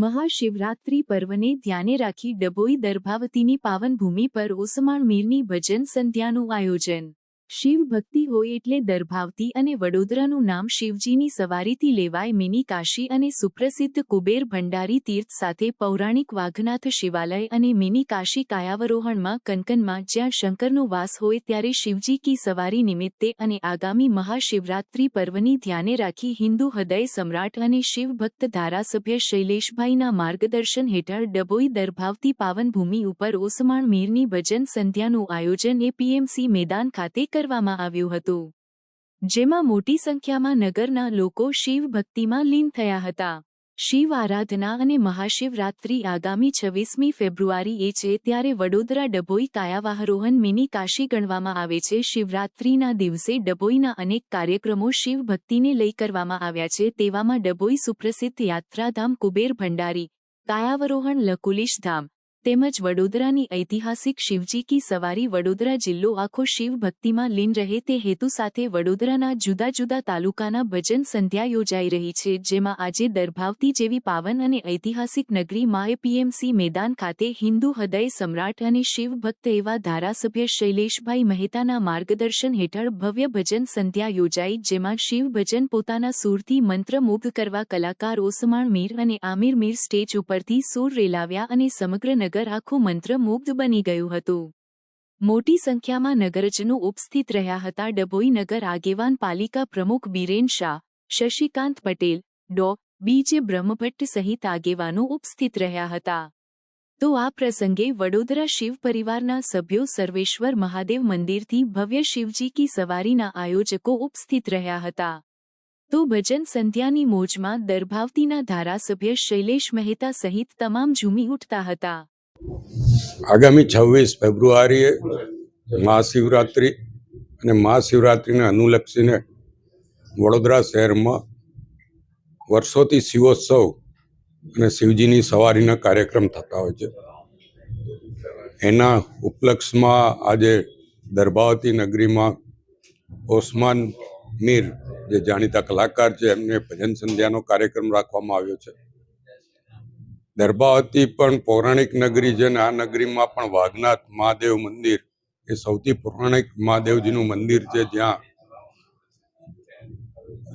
મહાશિવરાત્રિ પર્વને ધ્યાને રાખી ડભોઈ દર્ભાવતીની પાવનભૂમિ પર ઓસમાણ મીરની ભજન સંધ્યાનું આયોજન. શિવ ભક્તિ હોય એટલે દરભાવતી અને વડોદરાનું નામ શિવજીની સવારીથી લેવાય મિની કાશી અને સુપ્રસિદ્ધ કુબેર ભંડારી તીર્થ સાથે પૌરાણિક વાઘનાથ શિવાલય અને મિની કાશી કાયાવરોહણમાં કનકનમાં જ્યાં શંકરનો વાસ હોય ત્યારે શિવજી કી સવારી નિમિત્તે અને આગામી મહાશિવરાત્રિ પર્વની ધ્યાને રાખી હિન્દુ હૃદય સમ્રાટ અને શિવભક્ત ધારાસભ્ય શૈલેષભાઈના માર્ગદર્શન હેઠળ ડભોઈ દરભાવતી પાવનભૂમિ ઉપર ઓસમાણ મીરની ભજન સંધ્યાનું આયોજન એપીએમસી મેદાન ખાતે કરવામાં આવ્યું હતું. જેમાં મોટી સંખ્યામાં નગરના લોકો શિવ ભક્તિમાં લીન થયા હતા. શિવ આરાધના અને મહાશિવરાત્રિ આગામી છવ્વીસમી ફેબ્રુઆરી એ છે ત્યારે વડોદરા ડભોઈ કાયાવાહરોહન મિની કાશી ગણવામાં આવે છે. શિવરાત્રિના દિવસે ડભોઈના અનેક કાર્યક્રમો શિવ ભક્તિને લઈ કરવામાં આવ્યા છે. તેવામાં ડભોઈ સુપ્રસિદ્ધ યાત્રાધામ કુબેર ભંડારી કાયાવરોહણ લકુલિશ ધામ તેમજ વડોદરાની ઐતિહાસિક શિવજી કી સવારી વડોદરા જિલ્લો આખો શિવ ભક્તિમાં લીન રહે તે હેતુ સાથે વડોદરાના જુદા જુદા તાલુકાના ભજન સંધ્યા યોજાઈ રહી છે, જેમાં આજે દરભાવતી જેવી પાવન અને ઐતિહાસિક નગરી માએ પીએમસી મેદાન ખાતે હિન્દુ હૃદય સમ્રાટ અને શિવ ભક્ત એવા ધારાસભ્ય શૈલેષભાઈ મહેતાના માર્ગદર્શન હેઠળ ભવ્ય ભજન સંધ્યા યોજાઈ, જેમાં શિવ ભજન પોતાના સૂરથી મંત્રમુગ્ધ કરવા કલાકાર ઓસમાણ મીર અને આમિર મીર સ્ટેજ ઉપરથી સૂર રેલાવ્યા અને સમગ્ર નગર આખું મંત્રમુગ્ધ બની ગયું હતું. મોટી સંખ્યામાં નગરજનો ઉપસ્થિત રહ્યા હતા. ડભોઈ નગર આગેવાન પાલિકા પ્રમુખ બીરેન શાહ, શશિકાંત પટેલ, ડો. બીજે બ્રહ્મભટ્ટ સહિત આગેવાનો ઉપસ્થિત રહ્યા હતા. તો આ પ્રસંગે વડોદરા શિવ પરિવારના સભ્યો સર્વેશ્વર મહાદેવ મંદિરથી ભવ્ય શિવજી કી સવારીના આયોજકો ઉપસ્થિત રહ્યા હતા. તો ભજન સંધ્યાની મોજમાં દરભાવતીના ધારાસભ્ય શૈલેષ મહેતા સહિત તમામ ઝૂમી ઉઠતા હતા. આગામી છવ્વીસ ફેબ્રુઆરીએ મહાશિવરાત્રિ અને મહાશિવરાત્રિને અનુલક્ષીને વડોદરા શહેરમાં વર્ષોથી શિવોત્સવ અને શિવજીની સવારીના કાર્યક્રમ થતા હોય છે. એના ઉપલક્ષમાં આજે દરબાવતી નગરીમાં ઓસમાન મીર, જે જાણીતા કલાકાર છે, એમને ભજન સંધ્યાનો કાર્યક્રમ રાખવામાં આવ્યો છે. દર્ભાવતી પણ પૌરાણિક નગરી છે અને આ નગરીમાં પણ વાઘનાથ મહાદેવ મંદિર એ સૌથી પૌરાણિક મહાદેવજીનું મંદિર છે જ્યાં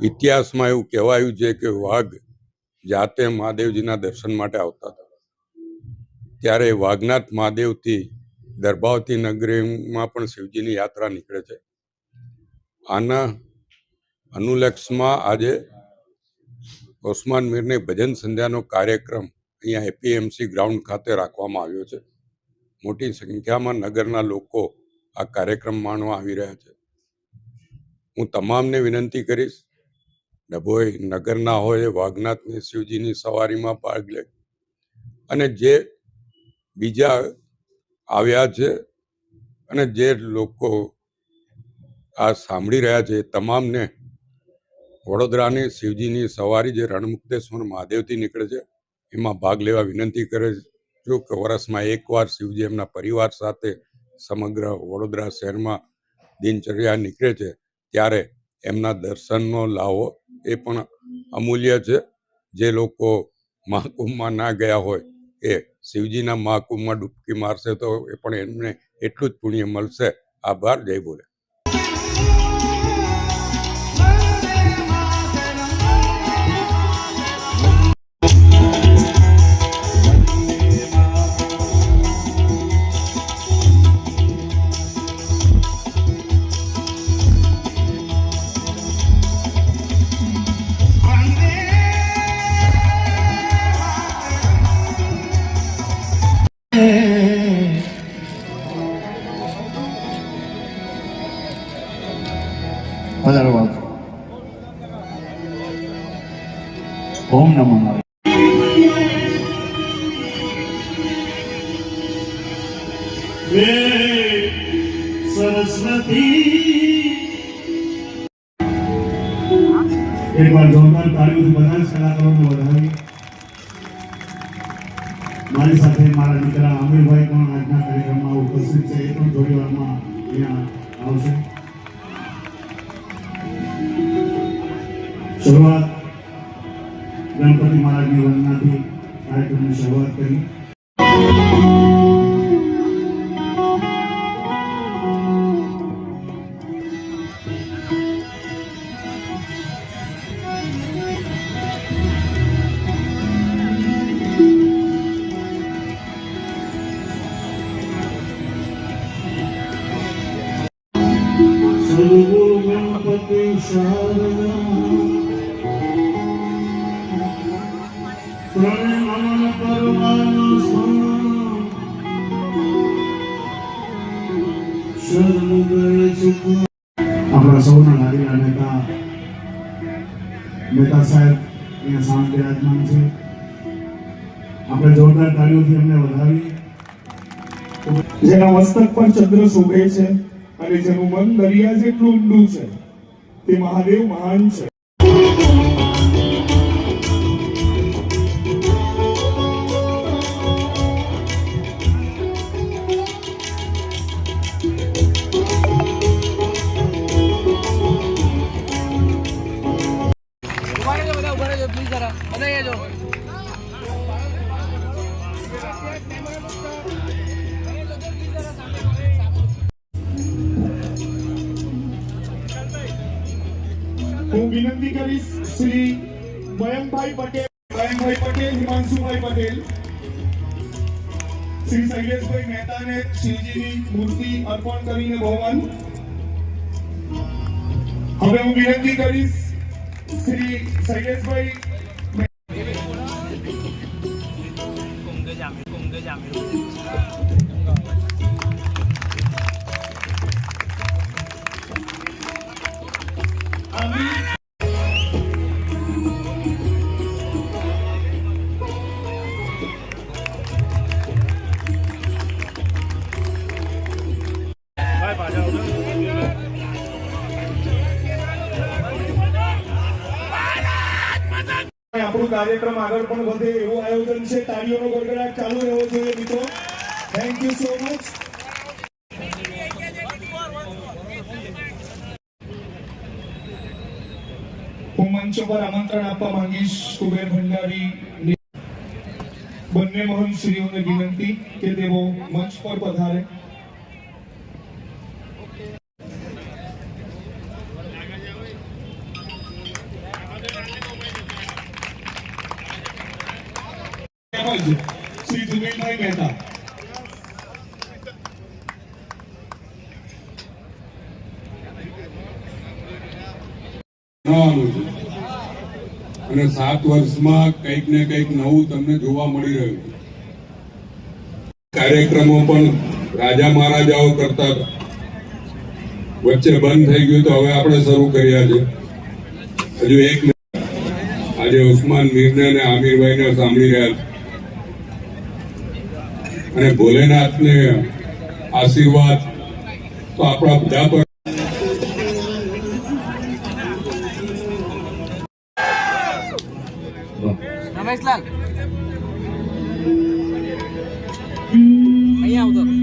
ઇતિહાસમાં એવું કહેવાયું છે કે વાઘ જાતે મહાદેવજીના દર્શન માટે આવતા હતા. ત્યારે વાઘનાથ મહાદેવથી દર્ભાવતી નગરીમાં પણ શિવજીની યાત્રા નીકળે છે. આના અનુલક્ષમાં આજે ઓસ્માન મીરને ભજન સંધ્યાનો કાર્યક્રમ અહીંયા એપીએમસી ગ્રાઉન્ડ ખાતે રાખવામાં આવ્યો છે. મોટી સંખ્યામાં નગરના લોકો આ કાર્યક્રમ માણવા આવી રહ્યા છે. હું તમામને વિનંતી કરીશ, ડભોઈ નગરના હોય વાઘનાથની શિવજીની સવારીમાં ભાગ લે. અને જે બીજા આવ્યા છે અને જે લોકો આ સાંભળી રહ્યા છે તમામને વડોદરાની શિવજીની સવારી જે રણમુક્તેશ્વર મહાદેવથી નીકળે છે એમાં ભાગ લેવા વિનંતી કરે છું. કે વર્ષમાં એકવાર શિવજી એમના પરિવાર સાથે સમગ્ર વડોદરા શહેરમાં દિનચર્યા નીકળે છે, ત્યારે એમના દર્શનનો લાવો એ પણ અમૂલ્ય છે. જે લોકો મહાકુંભમાં ના ગયા હોય એ શિવજીના મહાકુંભમાં ડૂબકી મારશે તો એ પણ એમને એટલું જ પુણ્ય મળશે. આભાર, જય બોલે નમો નારાયણ સરસ્વતી એકવાર જોરદાર તાળીઓથી બધા કલાકારોને વધાવી મારી સાથે મારા દીકરા અમીરભાઈ પણ આજના કાર્યક્રમમાં ઉપસ્થિત છે એ પણ થોડી વારમાં અહીંયા આવશે શરૂઆત આપણા સૌના લાડીલા નેતા મહેતા સાહેબ અહીંયા સામે બિરાજમાન છે આપણે જોરદાર તાળીઓથી એમને વધાવી જેના મસ્તક પર ચંદ્ર શોભે છે અને જેનું મન દરિયા જેટલું ઊંડું છે તે મહાદેવ મહાન છે ઊભા રહેજો બધા ઊભા રહેજો પ્લીઝ જરા બધા અહીંયા જો હું વિનંતી કરીશ શ્રી મયંકભાઈ પટેલ મયંકભાઈ પટેલ, હિમાંશુભાઈ પટેલ, શ્રી શૈલેષભાઈ મહેતાને શ્રીજીની મૂર્તિ અર્પણ કરીને ભવન. હવે હું વિનંતી કરીશ શ્રી શૈલેષભાઈ આપણું કાર્યક્રમ આગળ પણ વધે એવું આયોજન છે. તાળીઓનો ગડગડાટ ચાલુ રહેવો જોઈએ મિત્રો. થેન્ક યુ સો મચ હું મંચ પર આમંત્રણ આપવા માંગીશ કુબેર ભંડારી. બંને મહંત શ્રીઓને વિનંતી કે તેઓ મંચ પર પધારે. તેમજ શ્રી ધુમેલભાઈ મહેતા. અને સાત વર્ષમાં કંઈક ને કંઈક નવું તમને જોવા મળી રહ્યું. કાર્યક્રમો પણ રાજા મહારાજાઓ કરતા વચ્ચે બંધ થઈ ગયું તો હવે આપણે શરૂ કર્યા છે. હજુ એક આજે ઉસ્માન મીરને અને આમિરભાઈને સાંભળી રહ્યા છે. અને ભોલેનાથને આશીર્વાદ તો આપણા બધા પર. રમેશલાલ. અહીંયા આવતો.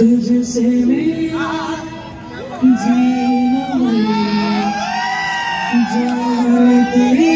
तुझसे मेरा जीना जान तेरी